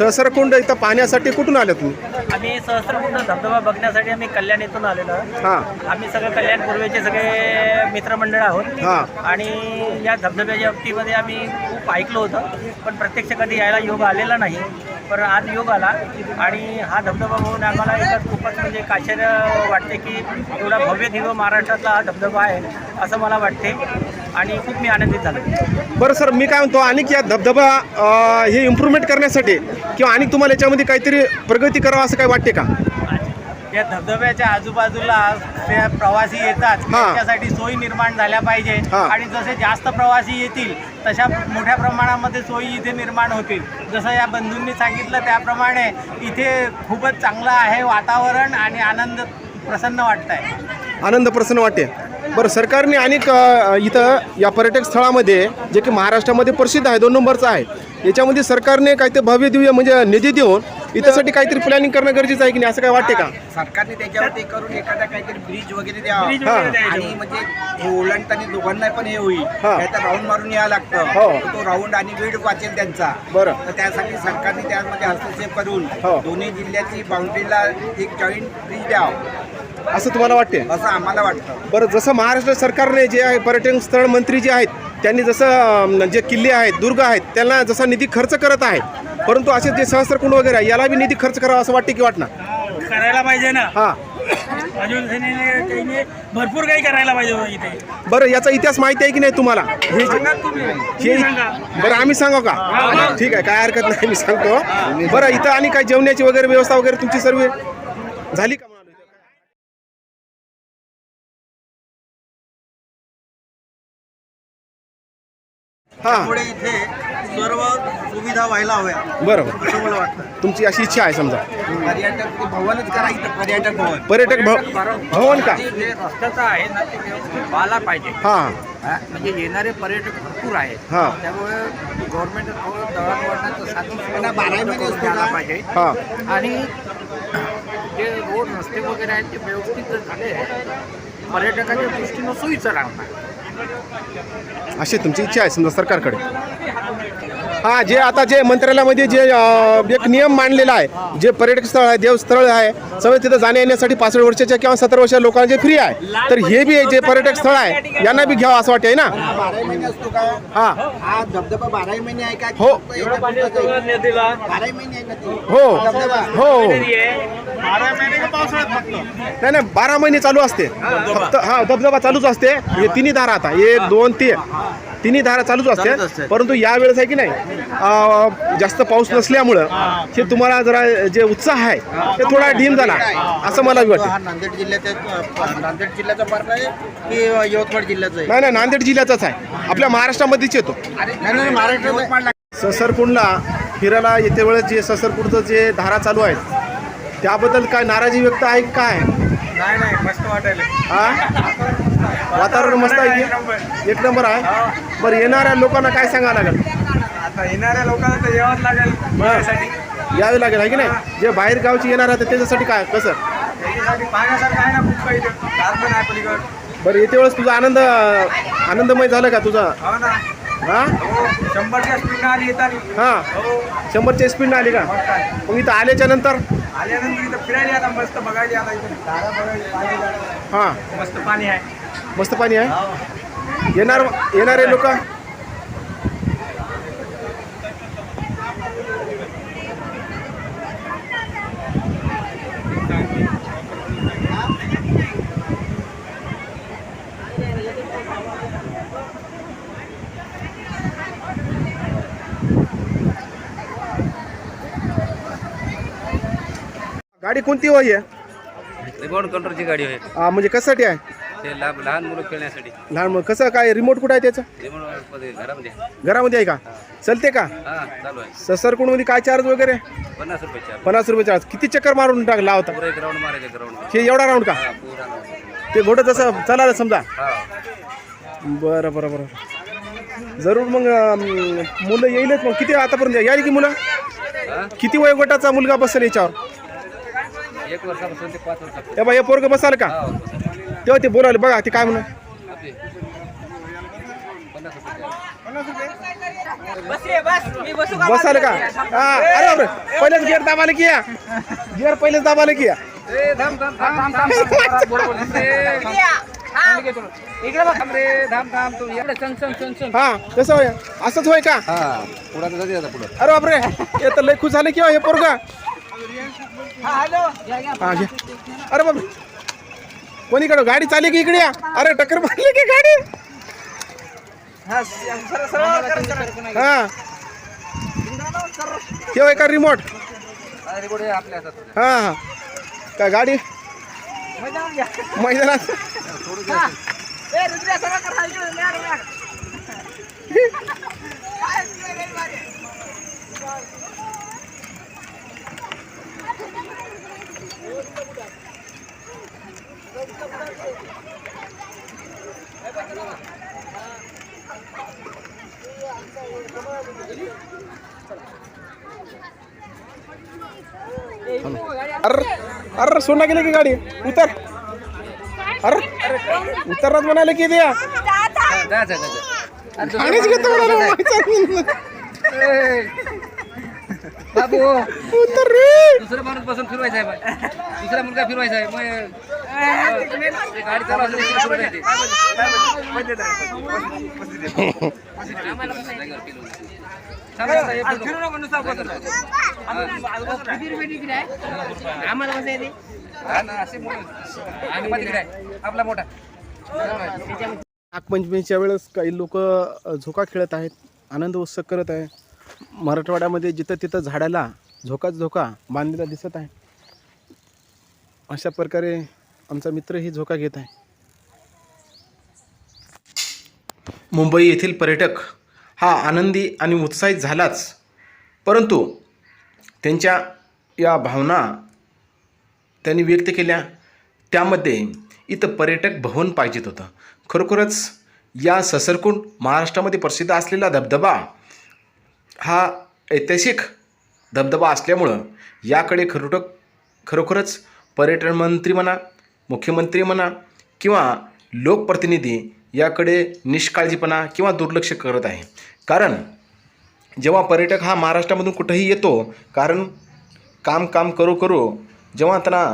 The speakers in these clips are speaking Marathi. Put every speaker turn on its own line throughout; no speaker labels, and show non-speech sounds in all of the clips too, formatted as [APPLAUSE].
सहस्रकुंड इथं पाहण्यासाठी कुठून आले तुम्ही?
आम्ही सहस्रकुंड धबधबा बघण्यासाठी आम्ही कल्याण इथून आलेलो आहोत.
हां.
आम्ही सगळे कल्याण पूर्वेचे सगळे मित्रमंडळ आहोत.
हां.
आणि या धबधब्याच्या बाबतीमध्ये आम्ही खूप ऐकलं होतं पण प्रत्यक्ष कधी यायला योग आलेला नाही. पण आज योग आला आणि हा धबधबा बघून आम्हाला एकच खूपच म्हणजे एक आश्चर्य वाटते की एवढा भव्य दिव्य महाराष्ट्रातला हा धबधबा आहे असं मला वाटते. आणि खूप मी आनंदित झालो.
बरं सर मी काय म्हणतो आणि या धबधबा अं, हे इम्प्रूव्हमेंट करण्यासाठी किंवा आणि तुम्हाला याच्यामध्ये काहीतरी प्रगती करावं असं काय वाटते का?
या धबधब्याच्या आजूबाजूला ते प्रवासी येतात
हा.
त्याच्यासाठी सोयी निर्माण झाल्या पाहिजे.
हा.
आणि जसे जास्त प्रवासी येतील तशा मोठ्या प्रमाणामध्ये सोयी इथे निर्माण होतील. जसं या बंधूंनी सांगितलं त्याप्रमाणे इथे खूपच चांगलं आहे वातावरण आणि आनंद प्रसन्न वाटत आहे
आनंद प्रसन्न वाटते बरं सरकारने अनेक अ, इथं या पर्यटक स्थळामध्ये जे की महाराष्ट्रामध्ये प्रसिद्ध आहे दोन नंबरचं आहे याच्यामध्ये सरकारने काहीतरी भव्य दिव्य म्हणजे निधी देऊन इथंसाठी काहीतरी प्लॅनिंग करणं गरजेचं आहे की नाही असं काय वाटते का
सरकारने त्याच्यावरती करून एखादा काहीतरी ब्रिज वगैरे द्यावा
हा.
आणि म्हणजे हे ओलांडताना दोघांना पण हे होईल
हा.
तर राऊंड मारून यावं लागतं
हो.
तर तो राऊंड आणि वेळ वाचेल त्यांचा
बरं.
तर त्यासाठी सरकारने त्यामध्ये हस्तक्षेप करून
हो.
दोन्ही जिल्ह्याची बाउंड्रीला एक जॉईंट ब्रिज द्यावं
असं तुम्हाला वाटते
असं आम्हाला वाटतं.
बरं जसं महाराष्ट्र सरकारने जे आहे पर्यटन स्थळ मंत्री जे आहेत त्यांनी जसं जे किल्ले आहेत दुर्ग आहेत त्यांना जसा निधी खर्च करत आहे परंतु असे जे सहस्रकुंड वगैरे आहे याला बी निधी खर्च करावा असं वाटते की वाटणार?
करायला पाहिजे ना.
हां.
अजून त्यांनी भरपूर काही करायला पाहिजे इथे.
बरं याचा इतिहास माहिती आहे की नाही तुम्हाला? हे जे- हे बरं आम्ही सांगू का? ठीक आहे काय हरकत नाही मी सांगतो. बरं इथं आणि काय जेवणाची वगैरे व्यवस्था वगैरे तुमची सर्व झाली का?
त्यामुळे इथे सर्व सुविधा व्हायला हव्या.
बरं
असं मला वाटतं.
तुमची अशी इच्छा आहे समजा.
पर्यटक ते भवनच करा इथं पर्यटक भवन.
पर्यटक भव- भवन. का?
जे रस्त्याचं आहे ना ते व्यवस्थित व्हायला पाहिजे.
हा.
हा, म्हणजे येणारे पर्यटक भरपूर आहेत.
हा.
त्यामुळे गव्हर्नमेंट थोडं दळणवळणाचं साधन सुविधा
बाराही
उपलब्ध
महिने
करून द्यायला? पाहिजे.
हा.
आणि जे रोड रस्ते वगैरे आहेत ते व्यवस्थित जर झाले पर्यटकाच्या दृष्टीनं सोयीचं राहणार.
अशी तुमची इच्छा आहे समजा सरकारकडे? हा जे आता जे मंत्रालयामध्ये जे एक नियम मांडलेला आहे जे पर्यटक स्थळ आहे देवस्थळ आहे सगळं तिथं जाण्या येण्यासाठी पासष्ट वर्षाच्या किंवा सत्तर वर्षाच्या लोकांचे फ्री आहे तर हे बी जे पर्यटक स्थळ आहे यांना बी घ्यावं असं वाटते ना?
बाराही महिने असतो का?
हा.
हा धबधबा बाराही महिने आहे का?
हो. हो. हो नाही नाही बारा महिने चालू असते. फक्त हा धबधबा चालूच असते. हे तिन्ही धारा आता. एक दोन तीन. तिन्ही धारा चालूच असते परंतु या वेळेस आहे की नाही अं, जास्त पाऊस नसल्यामुळं हे. तुम्हाला जरा जे उत्साह आहे ते थोडा ढीम झाला असं मला वाटतं.
नांदेड जिल्ह्याचा नांदेड जिल्ह्याचा पार्ट आहे की यवतमाळ जिल्ह्याचा
नाही नाही नांदेड जिल्ह्याचाच आहे. आपल्या महाराष्ट्रामध्येच येतो.
नाही नाही महाराष्ट्र
ससरकुंडला फिरायला येते वेळेस जे ससरकुंडचं जे धारा चालू आहेत त्याबद्दल काय नाराजी व्यक्त आहे की काय?
नाही नाही मस्त वाटायला.
हा? वातावरण मस्त आहे. की एक नंबर आहे. बरं येणाऱ्या लोकांना काय सांगावं लागेल?
आता येणाऱ्या लोकांना तर यावंच लागेल.
यावे लागेल आहे की नाही? जे बाहेर गावचे येणार आहेत त्याच्यासाठी काय कसं?
त्याच्यासाठी पाहण्यासारखं आहे ना खूप काही. गार्डन आहे पलीकड.
बरं येते वेळेस तुझा आनंद आनंदमय झालं का तुझा?
हो ना.
हा?
हो शंभरच्या स्पीड आली येतात
हा.
हो.
शंभरच्या स्पीड आली का? मग इथं आल्याच्यानंतर?
आल्यानंतर इथं फिरायला आता मस्त बघायला आता इथं.
हां.
मस्त पाणी आहे.
मस्त पाणी आहे. येणार येणारे लोक? गाडी कोणती होई आहे?
रिमोट कंट्रोलची गाडी आहे.
हा, म्हणजे कशासाठी आहे?
ते लहान मुलं खेळण्यासाठी.
लहान मुलं. कसं काय रिमोट कुठं आहे त्याचं?
रिमोटमध्ये घरामध्ये
घरामध्ये आहे का? चलते का?
हा चालू आहे.
ससरकुंडमध्ये काय चार्ज वगैरे?
पन्नास रुपये चार
पन्नास रुपये चार्ज किती चक्कर मारून
पुरा राऊंड मारायचे ग्राउंड
हे एवढा राऊंड का?
हा.
ते घोडं जसं चला समजा? बरं बरं बरं. जरूर मग अं, मुलं येईलच मग. किती आतापर्यंत? यायली की मुलं?
हा?
किती वयोगटाचा मुलगा बसेल याच्यावर?
एक वर्षापासून ते पाच वर्षापासून.
हे बा हे पोरग बसाल का?
हा.
तेव्हा ते बोलावले बघा ते काय म्हणून.
आपले
बसाल का? हा अरे बापरे पहिलेच गिअर दाबाले की या? गिअर पहिलेच दाबाले की या? हा कसं होय असंच होय का? अरे बापरे हे तर लय खुश झाले किंवा हो, हे पोरगा. हा अरे बापरे. कोणीकडं? गाडी चालली की इकडे या? अरे टक्कर मारली की गाडी? हा ठेव का रिमोट हा हा का गाडी? मैदानात [LAUGHS] अरे अरे सोना गेले की गाडी? उतर. अरे उतरणार म्हणाले की द्या गाडीच घेतो म्हणाले
बाबू
उतर रे
दुसरं माणूस बसून फिरवायचा आहे. दुसरा मुलगा फिरवायचा आहे मग ते गाडी चालू असेल तर फिरवता येते. जागेवर फिरवू. थांब, थांब, हे फिरवू. हा ना, असे मुलं. आणि मग तिकडे आहे. आपला मोठा
नागपंचमीच्या वेळेस काही लोक झोका खेळत आहेत आनंद उत्सव करत आहे मराठवाड्यामध्ये जिथं तिथं झाडाला झोकाच झोका बांधलेला दिसत आहे अशा प्रकारे आमचा मित्रही झोका घेत आहे. मुंबई येथील पर्यटक हा आनंदी आणि उत्साहित झालाच परंतु त्यांच्या या भावना त्यांनी व्यक्त केल्या. त्यामध्ये इथं पर्यटक भवन पाहिजेत होतं. खरोखरच या ससरकुंड महाराष्ट्रामध्ये प्रसिद्ध असलेला धबधबा हा ऐतिहासिक धबधबा असल्यामुळं याकडे खरोटक खरोखरच पर्यटन मंत्री म्हणा मुख्यमंत्री म्हणा किंवा लोकप्रतिनिधी याकडे निष्काळजीपणा किंवा दुर्लक्ष करत आहे. कारण जेव्हा पर्यटक हा महाराष्ट्रामधून कुठंही येतो कारण काम काम करू करू जेव्हा त्यांना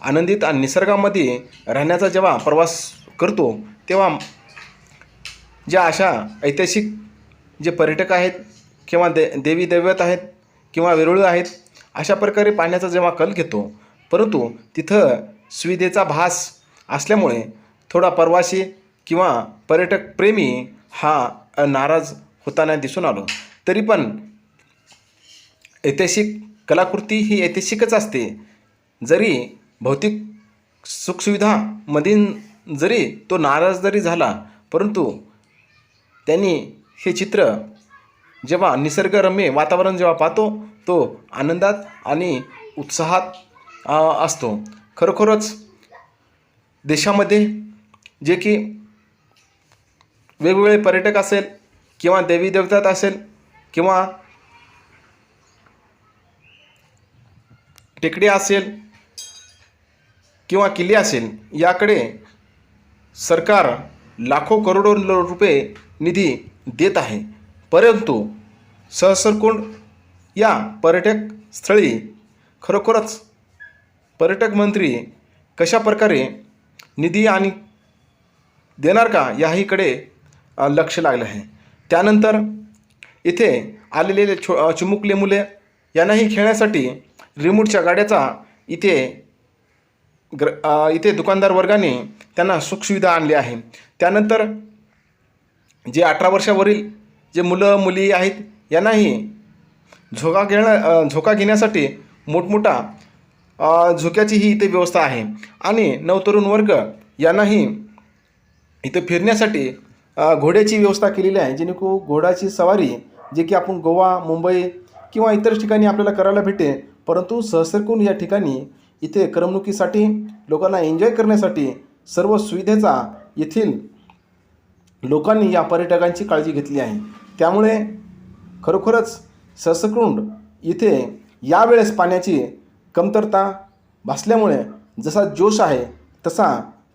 आनंदित आणि निसर्गामध्ये राहण्याचा जेव्हा प्रवास करतो तेव्हा ज्या अशा ऐतिहासिक जे पर्यटक आहेत किंवा दे देवी दैवत आहेत किंवा वेरुळ आहेत अशा प्रकारे पाण्याचा जेव्हा कल घेतो परंतु तिथं सुविधेचा भास असल्यामुळे थोडा प्रवासी किंवा पर्यटक प्रेमी हा नाराज होताना दिसून आलो. तरी पण ऐतिहासिक कलाकृती ही ऐतिहासिकच असते. जरी भौतिक सुखसुविधामधील जरी तो नाराज जरी झाला परंतु त्यांनी हे चित्र जेव्हा निसर्गरम्य वातावरण जेव्हा पाहतो तो आनंदात आणि उत्साहात असतो. खरोखरच देशामध्ये जे की वेगवेगळे पर्यटक असेल किंवा देवी देवतात असेल किंवा टेकडी असेल किंवा किल्ले असेल याकडे सरकार लाखो करोडो रुपये निधी देत आहे. परंतु सहस्रकुंड या पर्यटक स्थळी खरोखरच पर्यटक मंत्री कशा प्रकारे निधी आणि देणार का याहीकडे लक्ष लागलं आहे. त्यानंतर इथे आलेले छो चुमुकले चिमुकले मुले यांनाही खेळण्यासाठी रिमोटच्या गाड्याचा इथे ग्र इथे दुकानदार वर्गाने त्यांना सुखसुविधा आणली आहे. त्यानंतर जे अठरा वर्षावरील जे मुलं मुली आहेत यांनाही झोका घेणं झोका घेण्यासाठी मोठमोठा झोक्याची झोक्याचीही इथे व्यवस्था आहे. आणि नवतरुण वर्ग यांनाही इथं फिरण्यासाठी घोड्याची व्यवस्था केलेली आहे जेणेकरून घोड्याची सवारी जे की आपण गोवा मुंबई किंवा इतर ठिकाणी आपल्याला करायला भेटे परंतु सहसरकून या ठिकाणी इथे करमणुकीसाठी लोकांना एन्जॉय करण्यासाठी सर्व सुविधेचा येथील लोकांनी या पर्यटकांची काळजी घेतली आहे. त्यामुळे खरोखरच ससकुंड इथे यावेळेस पाण्याची कमतरता भासल्यामुळे जसा जोश आहे तसा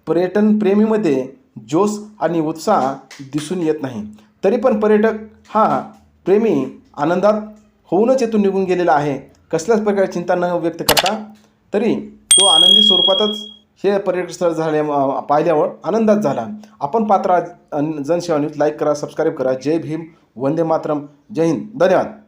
पर्यटन प्रेमीमध्ये जोश आणि उत्साह दिसून येत नाही. तरी पण पर्यटक हा प्रेमी आनंदात होऊनच येथून निघून गेलेला आहे. कसल्याच प्रकारे चिंता न व्यक्त करता तरी तो आनंदी स्वरूपातच हे पर्यटनस्थळ झाले झाल्या पाहिल्यावर आनंदात झाला. आपण पात्र जनसेवा न्यूज लाईक करा सबस्क्राईब करा. जय भीम वंदे मातरम. जय हिंद. धन्यवाद.